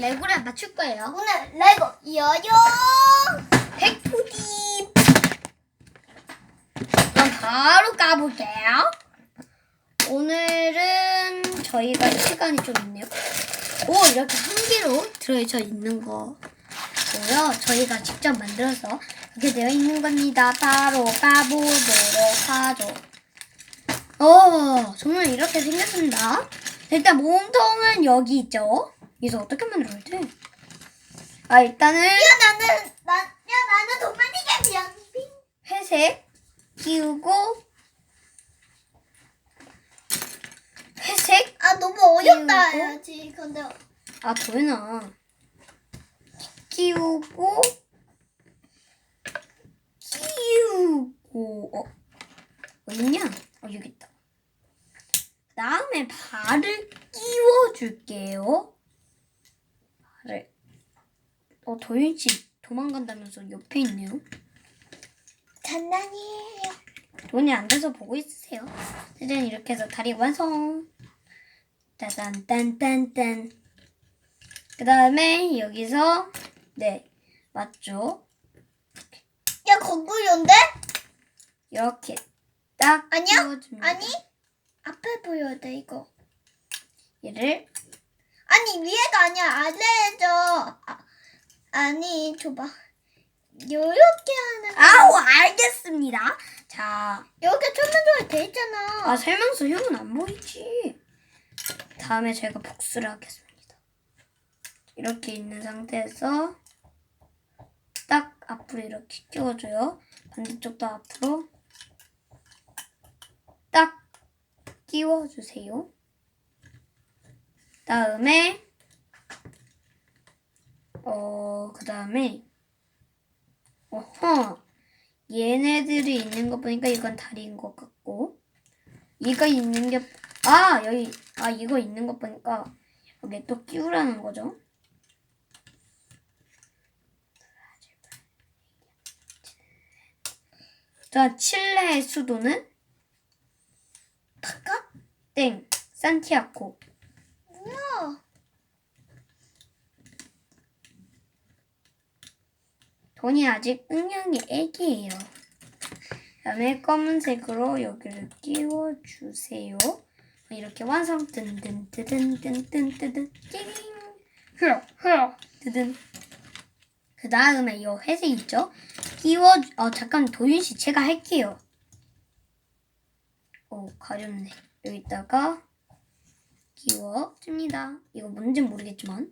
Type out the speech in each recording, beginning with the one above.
레고를 맞출 거예요. 오늘 레고 여요. 백푸디. 그럼 바로 까볼게요. 오늘은 저희가 시간이 좀 있네요. 오, 이렇게 한 개로 들어져 있는 거고요. 저희가 직접 만들어서 이렇게 되어 있는 겁니다. 바로 까보도록 하죠. 어, 정말 이렇게 생겼습니다. 일단 몸통은 여기 있죠. 여기서 어떻게 만들어야 돼? 아, 일단은 야 나는 나, 야 나는 도마니가 미안. 회색 끼우고 회색 아 너무 어렵다? 해야지. 근데 아 도연아 끼우고 끼우고 어 어딨냐? 어 여기 있다. 다음에 발을 끼워줄게요. 발을 어 도윤 씨 도망간다면서 옆에 있네요. 장난이에요. 돈이 앉아서 보고 있으세요. 짜잔 이렇게 해서 다리 완성. 따단 딴딴딴. 그 다음에 여기서 네 맞죠? 야 거꾸로인데? 이렇게 딱 아니야? 끼워줍니다. 아니 앞에 보여야 돼 이거. 얘를 아니 위에가 아니야 아래죠. 아, 아니 줘봐. 요렇게 하는. 거. 아우 알겠습니다. 자, 여기 설명서에 돼 있잖아. 아 설명서 형은 안 보이지. 다음에 제가 복수를 하겠습니다. 이렇게 있는 상태에서 딱 앞으로 이렇게 끼워줘요. 반대쪽도 앞으로 딱 끼워주세요. 다음에 어, 그 다음에 어허 얘네들이 있는 거 보니까 이건 다리인 것 같고 이거 있는 게 아 여기 아 이거 있는 거 보니까 여기 또 끼우라는 거죠. 자 칠레의 수도는 바깥? 땡 산티아코. 뭐야? 돈이 아직 응양의 애기예요. 그다음에 검은색으로 여기를 끼워주세요. 이렇게 완성. 뜬뜬뜨든뜬뜬뜨든 띠링. 흐 흐. 뜨든. 그 다음에 이 회색 있죠? 끼워. 어 잠깐 도윤 씨 제가 할게요. 오 가렵네. 여기다가 끼워줍니다. 이거 뭔지 모르겠지만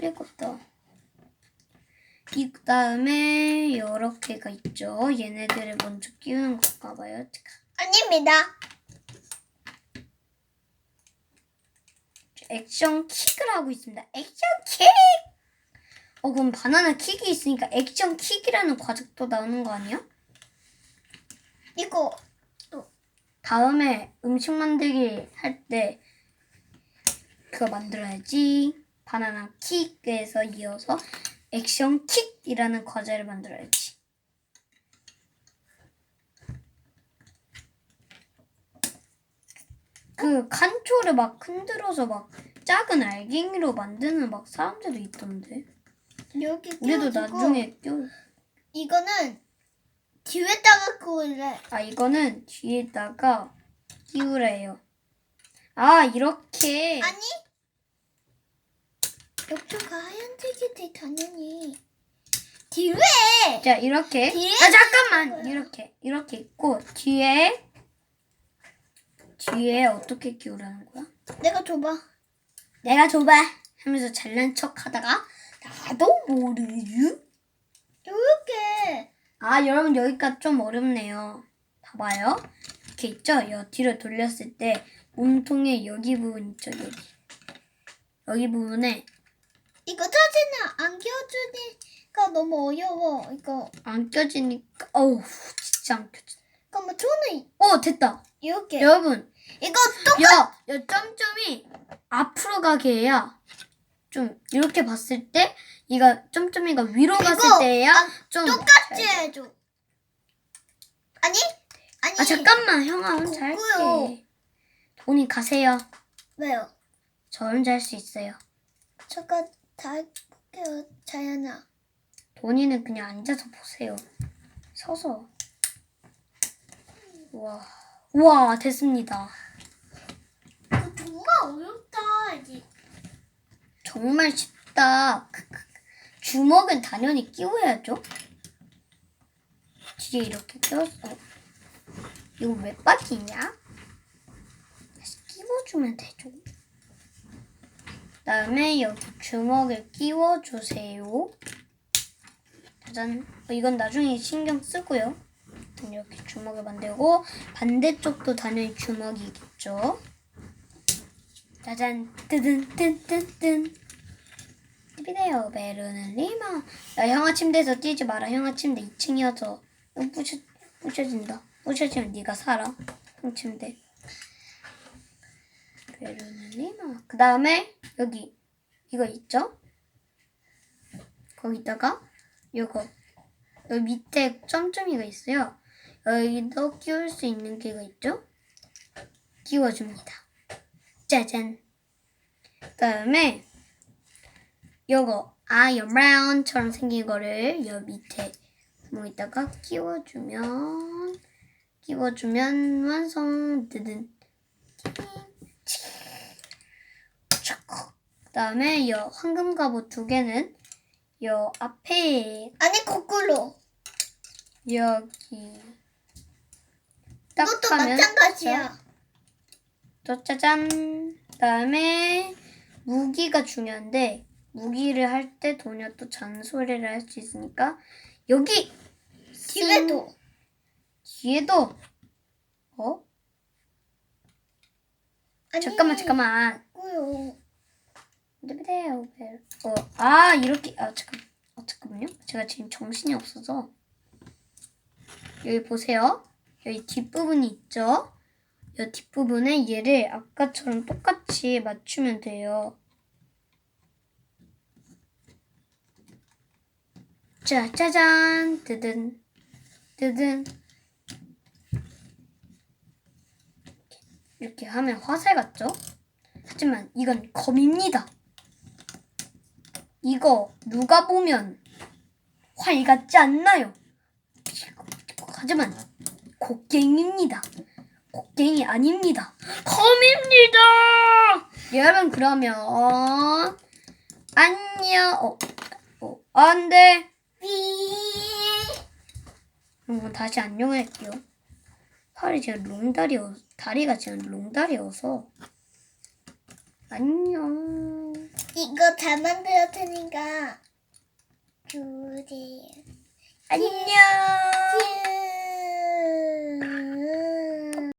할 것도. 이 다음에 여러 개가 있죠. 얘네들을 먼저 끼우는 건가 봐요. 아닙니다. 액션 킥을 하고 있습니다. 액션 킥! 어 그럼 바나나 킥이 있으니까 액션 킥이라는 과정도 나오는 거 아니야? 이거 다음에 음식 만들기 할 때 그거 만들어야지. 바나나 킥에서 이어서 액션 킥이라는 과자를 만들어야지. 그 칸초를 막 흔들어서 막 작은 알갱이로 만드는 막 사람들도 있던데. 여기 우리도 끼워주고 나중에 껴. 이거는 뒤에다가 그을래. 아 이거는 뒤에다가 끼우래요. 아 이렇게. 아니 옆쪽가 하얀색이 돼 당연히 뒤에! 자 이렇게. 뒤에 아 잠깐만. 이렇게 이렇게 있고 뒤에 뒤에 어떻게 끼우라는 거야? 내가 줘봐. 내가 줘봐. 하면서 잘난 척 하다가 나도 모르유? 이렇게. 아 여러분 여기가 좀 어렵네요. 봐봐요. 이렇게 있죠? 여 뒤로 돌렸을 때 몸통의 여기 부분 있죠? 여기. 여기 부분에 이거 사진을 안 끼워주니까 너무 어려워. 이거 안 껴지니까 어우 진짜 안 껴지 그러면 손을 어 됐다 이렇게 여러분 이거 똑 야, 야 점점이 앞으로 가게 해야 좀 이렇게 봤을 때 이가 점점이가 위로 갔을 때야 안- 좀 똑같이 잘. 해줘. 아니 아니 아 잠깐만 형아 혼자. 할게 돈이 가세요 왜요? 저 혼자 할 수 있어요 잠깐 다 할게요, 자연아. 본인은 그냥 앉아서 보세요. 서서. 와, 와 됐습니다. 이거 정말 어렵다, 이제. 정말 쉽다. 주먹은 당연히 끼워야죠. 뒤에 이렇게 끼웠어. 이거 왜 빠지냐? 다시 끼워주면 되죠. 그다음에 여기 주먹을 끼워주세요. 짜잔. 어, 이건 나중에 신경 쓰고요. 이렇게 주먹을 만들고 반대쪽도 당연히 주먹이겠죠. 짜잔. 뜨든 뜬뜬뜬. 비데오 베르는 리마. 야 형아 침대에서 뛰지 마라. 형아 침대 2층이어서 부셔 부셔진다. 부셔지면 네가 살아. 형 침대. 그 다음에 여기 이거 있죠? 거기다가 이거 여기 밑에 점점이가 있어요. 여기도 끼울 수 있는 게가 있죠? 끼워줍니다. 짜잔. 그 다음에 요거 아이언맨처럼 생긴 거를 여 밑에 구멍에다가 끼워주면 끼워주면 완성 뜨든 그다음에 여 황금 갑옷 두 개는 여 앞에 아니, 거꾸로. 여기 이것도 딱 하면 마찬가지야. 또 짜잔. 그다음에 무기가 중요한데 무기를 할 때 도녀 또 잔소리를 할 수 있으니까 여기 뒤에도. 뒤에도 어 아니, 잠깐만 잠깐만 고요. 어 아 이렇게 아 잠깐 아 잠깐만요. 제가 지금 정신이 없어서. 여기 보세요. 여기 뒷부분이 있죠? 이 뒷부분에 얘를 아까처럼 똑같이 맞추면 돼요. 자 짜잔. 뜨든 뜨든. 이렇게 하면 화살 같죠? 하지만 이건 검입니다. 이거 누가 보면 활 같지 않나요? 하지만 곡괭입니다. 곡괭이 아닙니다. 검입니다. 여러분 그러면 안녕. 어, 어 안돼. 삐. 그럼 다시 안녕할게요. 팔이 제가 롱다리여 다리가 지금 롱다리여서 안녕. 이거 잘 만들어 테니까. 주세요. 안녕. 큐.